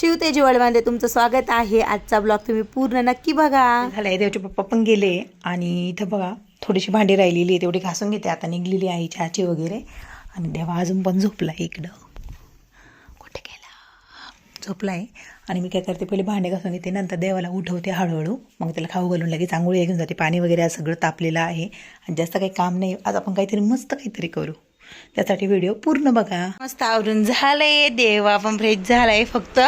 शिवतेजी वळवांदे तुमचं स्वागत आहे. आजचा ब्लॉग तुम्ही पूर्ण नक्की बघा. झालंय देवचे पप्पा पण गेले आणि इथं बघा थोडीशी भांडी राहिलेली आहे तेवढी घासून घेते. आता निघलेली आहे चहाची वगैरे. आणि देवा अजून पण झोपला इकडं. कुठे गेला? झोपला आहे आणि मी काय करते पहिले भांडे घासून घेते नंतर देवाला उठवते हळूहळू. मग त्याला खाऊ घालून लगेच आंघोळी घेऊन जाते. पाणी वगैरे सगळं तापलेलं आहे. आणि जास्त काही काम नाही. आज आपण काहीतरी मस्त काहीतरी करू. त्यासाठी व्हिडिओ पूर्ण बघा. मस्त आवरून झालंय. देवा पण फ्रेश झालाय फक्त.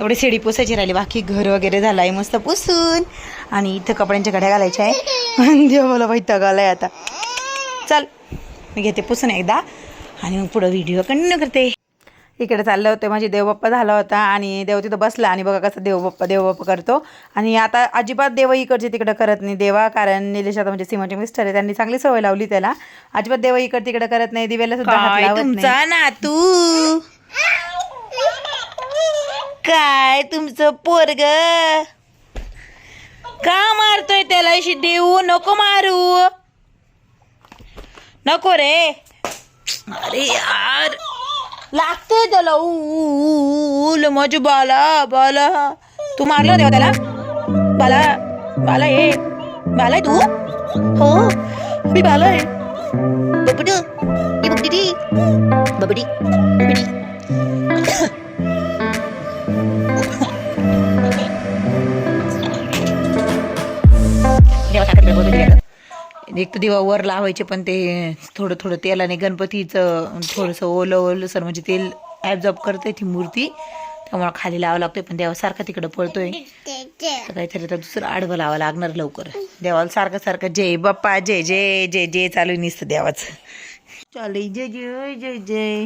एवढी शिडी पुसायची राहिली. बाकी घर वगैरे झालंय मस्त पुसून. आणि इथं कपड्यांच्या कड्या घालायच्या आहे. देव मला वैताग आलाय आता. चल मी घेते पुसून एकदा. आणि मग पुढं व्हिडिओ कंटिन्यू करते. इकडे चालले होते माझी देवबाप्पा झाला होता आणि देव तिथं बसला आणि बघा कसं देवबाप्पा देवबाप्पा करतो. आणि आता अजिबात देव इकडचे तिकडे करत नाही. देवा कारण निलेश आता म्हणजे सीमाचे मिस्टर आहे त्यांनी चांगली सवय लावली त्याला. अजिबात देव इकड तिकडे करत नाही दिव्याला सुद्धा हात काय लावत नाही. तुमचा नातू? काय तुमचं पोरग? का मारतोय त्याला अशी देऊ नको मारू. नको रे. अरे यार. लागतोय त्याला ऊ, ऊ, ऊ, ऊ, ल माझी बाला बाला तू मारलं देवा त्याला बाला बाला ये बाला आहे तू हो मी बाला आहे बबडू ए बबडी बबडी बबडी एक तर दिवा वर लावायचे पण ते थोडं थोडं तेलाने गणपतीचं थोडंसं ओलं ओलं सर म्हणजे तेल ॲब्झॉर्ब करते ती मूर्ती. त्यामुळे खाली लावा लागतोय पण देवा सारखा तिकडं पळतोय. तर काहीतरी तर दुसरं आडवं लावा लागणार लवकर. देवाला सारखं सारखं जय बाप्पा जय जय जय जय चालू आहे नुसतं देवाचं. चालू जय जय जय जय.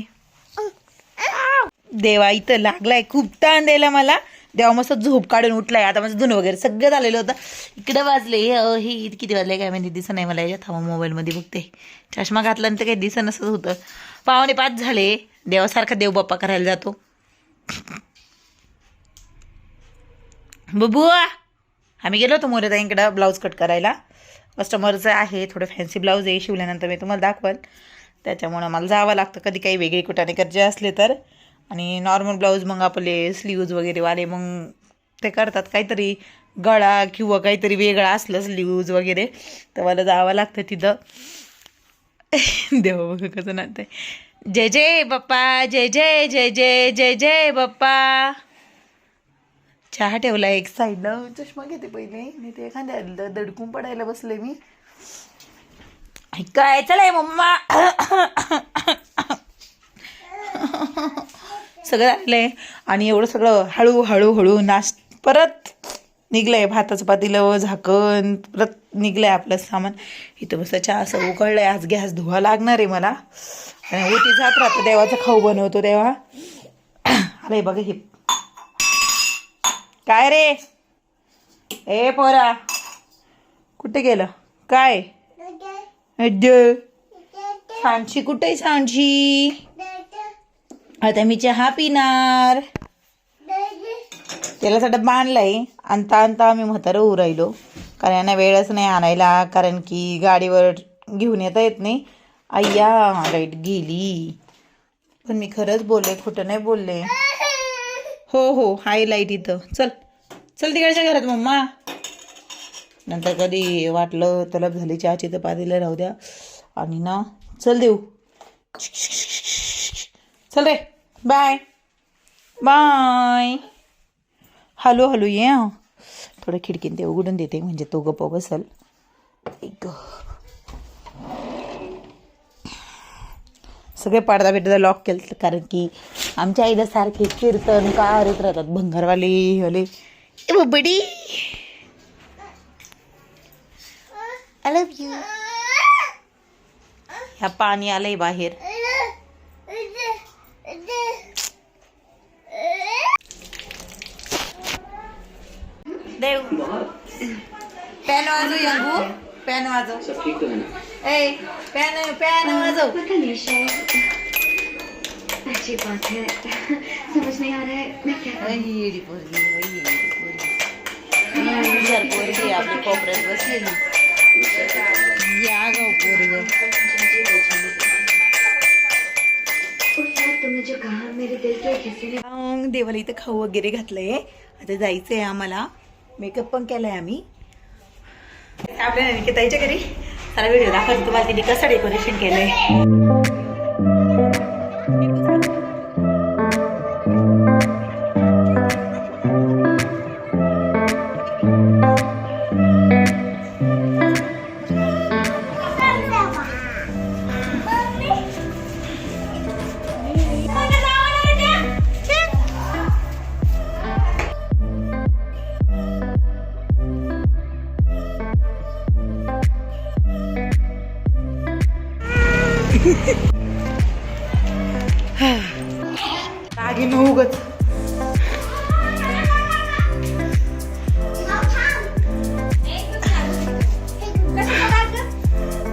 देवा इथं लागलाय खूप ताण द्यायला मला. देवा मस्त झोप काढून उठलाय. आता माझं धुणं वगैरे सगळं झालेलं होतं. इकडे वाजले. अ, हे किती वाजले? काय माहिती दिसं नाही मला याच्यात. थांबा मोबाईलमध्ये बघते. चष्मा घातल्यानंतर काही दिसं नसत होतं. पावणे पाच झाले. देवासारखा देव बाप्पा करायला जातो. बबू आम्ही गेलो होतो मोरेताईंकडं ब्लाऊज कट करायला. कस्टमरचं आहे थोडं फॅन्सी ब्लाऊज आहे. शिवल्यानंतर मी तुम्हाला दाखवाल त्याच्यामुळं मला जावं लागतं. कधी काही वेगळी कुठाने गरजे असले तर. आणि नॉर्मल ब्लाऊज मग आपले स्लीव्ज वगैरे वाले मग ते करतात. काहीतरी गळा किंवा काहीतरी वेगळा असलं स्लीव्ज वगैरे तर मला जावं लागतं तिथं. देव बघ कसं नाते जय जय बाप्पा जय जय जय जय जय जय बाप्पा. चहा ठेवला एक साईडला चष्मा घेते पहिले. मी ते एखाद्या दडकून पडायला बसले मी. आई, काय चलाय मम्मा. सगळं झालंय आणि एवढं सगळं हळू हळू हळू नाश परत निघलंय. भाताचं पातीलं झाकण परत निघलंय आपलं सामान. इथं बस चहा असं उकळलंय. आज गॅस धुवा लागणार आहे मला. आणि ओटी जात राहतं. देवाचा खाऊ बनवतो तेव्हा. अरे बघा हे. काय रे? ए पोरा. कुठे गेलं? काय. सांडशी कुठे सांडशी? आता मी चहा पिणार. त्याला सगळं बांधलाय. आणता आणता आम्ही म्हातारं होऊ राहिलो. कारण यांना वेळच नाही आणायला कारण की गाडीवर घेऊन येता येत नाही. अय्या लाइट गेली. पण मी खरंच बोलले खोटं नाही बोलले. हो हो हाय लाइट इथं. चल चल तिकडच्या घरात मम्मा. नंतर कधी वाटलं तलब झाली चहाची तर पातीला राहू द्या. आणि ना चल देऊ. चल रे बाय बाय हॅलो हॅलो ये हां. थोडं खिडकीन ते उघडून देते म्हणजे तो गप बसल. एक. सगळे पडदा बिडदा लॉक केलं कारण की आमच्या आईला सारखे कीर्तन कारत राहतात भंगारवाले हले ए बबडी. आय लव्ह यू ह्या पाणी आलंय बाहेर. देव. पॅन वाजव यंगू. पॅन वाजव. ए पॅन पॅन वाजव. अच्छी बात है समझ नहीं आ रहा है मैं क्या अय, येडी पोरगी, अय, येडी पोरगी. हुशार पोरगी आपली कोपऱ्यात बसलेली या गाव पोरग. उस रात तुमने जो कहा मेरे दिल के किसी ने मग देवाला इथं खाऊ वगैरे घातलंय. आता जायचं आहे आम्हाला. मेकअप पण केलाय आम्ही. आपल्या निकिताईच्या घरी. सारा व्हिडिओ दाखवतो तुम्हाला तिने कसं डेकोरेशन केलंय. आगी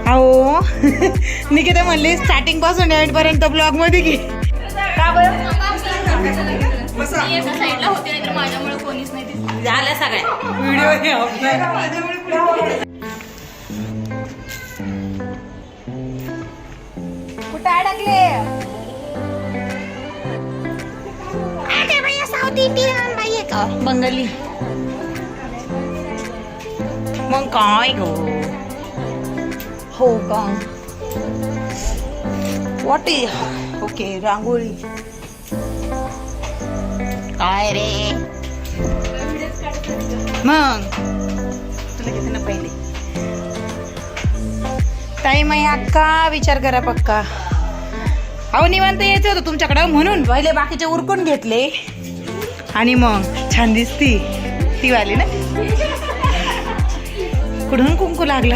अहो. निकिता म्हणली स्टार्टिंगपासून एंड पर्यंत ब्लॉगमध्ये घे. कुठं अडकले? बंगाली. मग काय गो? हो का? What is okay rangoli. काय रे? मग? तुला किती ना पहिले? ताई माई अक्का विचार करा पक्का. अहो निवांत यायचं होतं तुमच्याकडं म्हणून. पहिले बाकीचे उरकून घेतले. आणि मग छान दिसती. ती वाली ना? कुठून कुंकू लागला?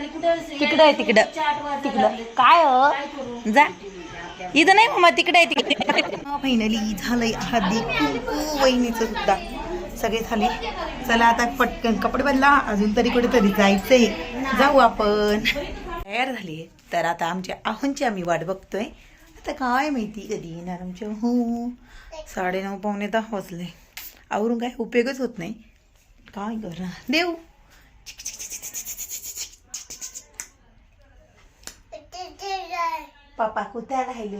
तिकडं आहे तिकडं. तिकडं. काय हो? जा. इथं नाही मामा तिकडं आहे तिकडे. फायनली झालंय हळदी कुंकू वहिनीचं सुद्धा सगळे झाले. चला आता पटकन कपडे बदला. अजून तरी कुठेतरी जायचंय. जाऊ आपण. तयार झाली तर आता आमच्या आहोंची आम्ही वाट बघतोय. आता काय माहिती कधी येणार आमच्या हो साडेनऊ पावणे दहा वाजले. आवरून काय उपयोगच होत नाही. काय करणार देऊ. पापा कुठे राहिले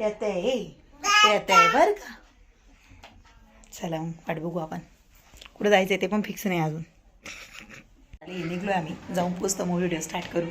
येत आहे येत आहे बर का चला मग वाट बघू आपण कुठं जायचंय ते पण फिक्स नाही अजून निघलोय आम्ही जाऊन पोचतो मग व्हिडिओ स्टार्ट करू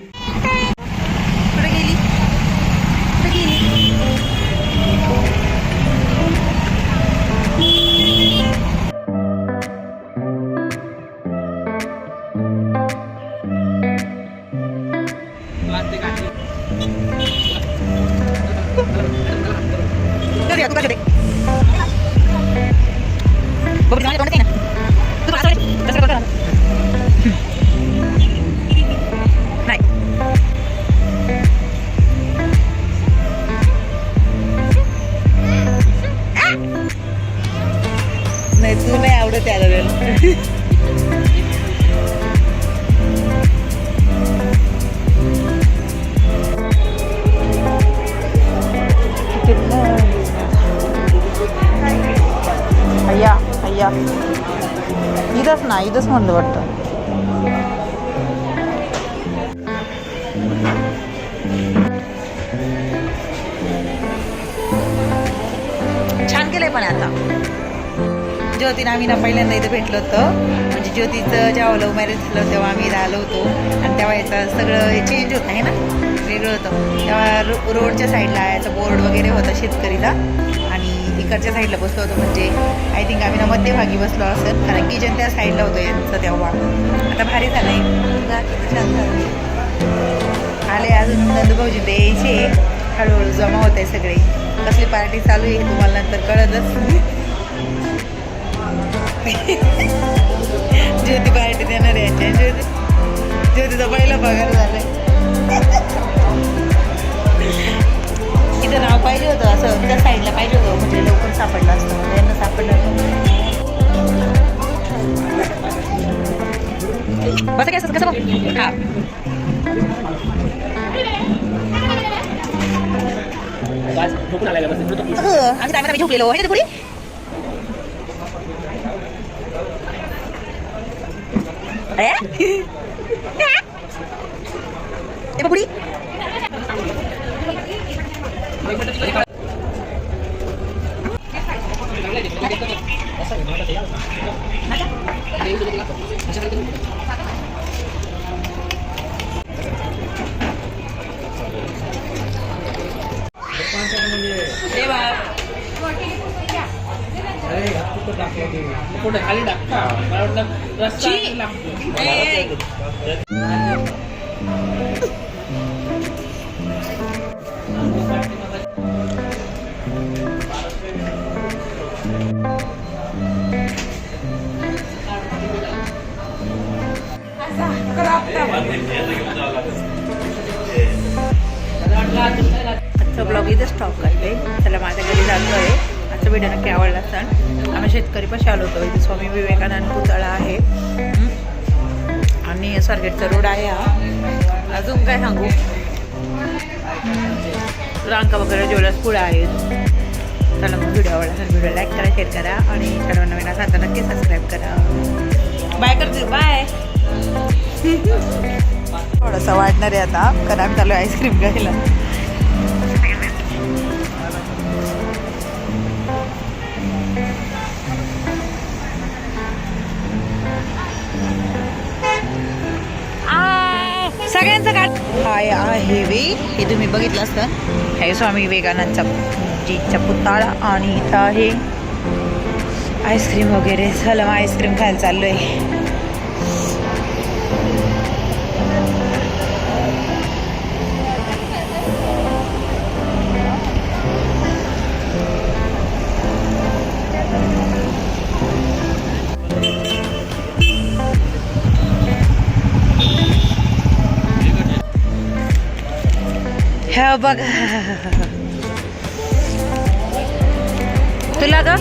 अय्या अय्या. इथंच ना इथंच म्हणलं वाटतं. ज्योतीनं आम्ही ना पहिल्यांदा इथं भेटलो होतं. म्हणजे ज्योतीचं जेव्हा लव्ह मॅरेज झालं तेव्हा आम्ही इथं आलो होतो. आणि तेव्हा याचं सगळं हे चेंज होतं आहे ना? वेगळं होतं. तेव्हा रो रोडच्या साईडला याचं बोर्ड वगैरे होता शेतकरीला. आणि इकडच्या साईडला बसलो होतो म्हणजे आय थिंक आम्ही ना मध्यभागी बसलो असेल कारण किचन त्या साईडला होतं यांचं तेव्हा. आता भारी झालं आहे किती छान झालं. आले अजून नंदूभाऊजी ते यायचे. हळूहळू जमा होत आहे सगळे. कसली पार्टी चालू आहे तुम्हाला नंतर कळतच. ज्योती पार्टी देणार आहे. ज्योती. ज्योतीचा पहिला पगार झालाय. तिथं नाव पाहिजे होतं असं. त्या साईडला पाहिजे होतं. म्हणजे लवकर सापडलं असतं. म्हणजे यांना सापडलं बस काय कसं बघ? हा. आम्ही झोपलेलो. आहे थोडी ए कुठे खाली टाकता मला वाटलं रस्ता. आजचा ब्लॉग इथे स्टॉप करते. चला माझ्या घरी जातो आहे आजचा व्हिडिओ नक्की आवडला असेल आम्ही शेतकरी पाशी आलो होतो. इथे स्वामी विवेकानंद पुतळा आहे. आणि स्वारगेटचा रोड आहे हा. अजून काय सांगू? रांका वगैरे ज्वेलर्स पुढे आहेत. चला मग व्हिडिओ आवडला असेल व्हिडिओ लाईक करा शेअर करा आणि सर्व नवीन असा तर नक्की सबस्क्राईब करा. बाय करते. बाय थोडंसं वाढणार आहे आता. कारण चालू चालू आईस्क्रीम घ्यायला सगळ्यांचं काढ हाय आहे वे. हे तुम्ही बघितलं असतं. हे स्वामी विवेकानंदचा जीचा पुतळा आणि इथं आहे. आईस्क्रीम वगैरे. मग आईस्क्रीम खायला चाललोय. हा बघ. तुला ग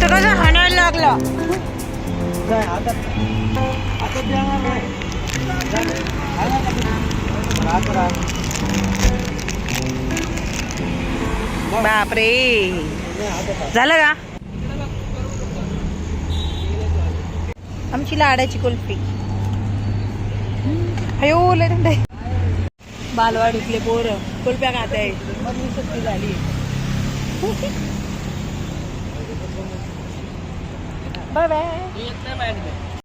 तो कसं हाणायला लागला? बापरे. झालं का? आमची लाडाची कुल्फी. अयो लय आहे. बालवाडीतले पोरं कुल्फ्या खात मधली सुट्टी झाली. Bye bye.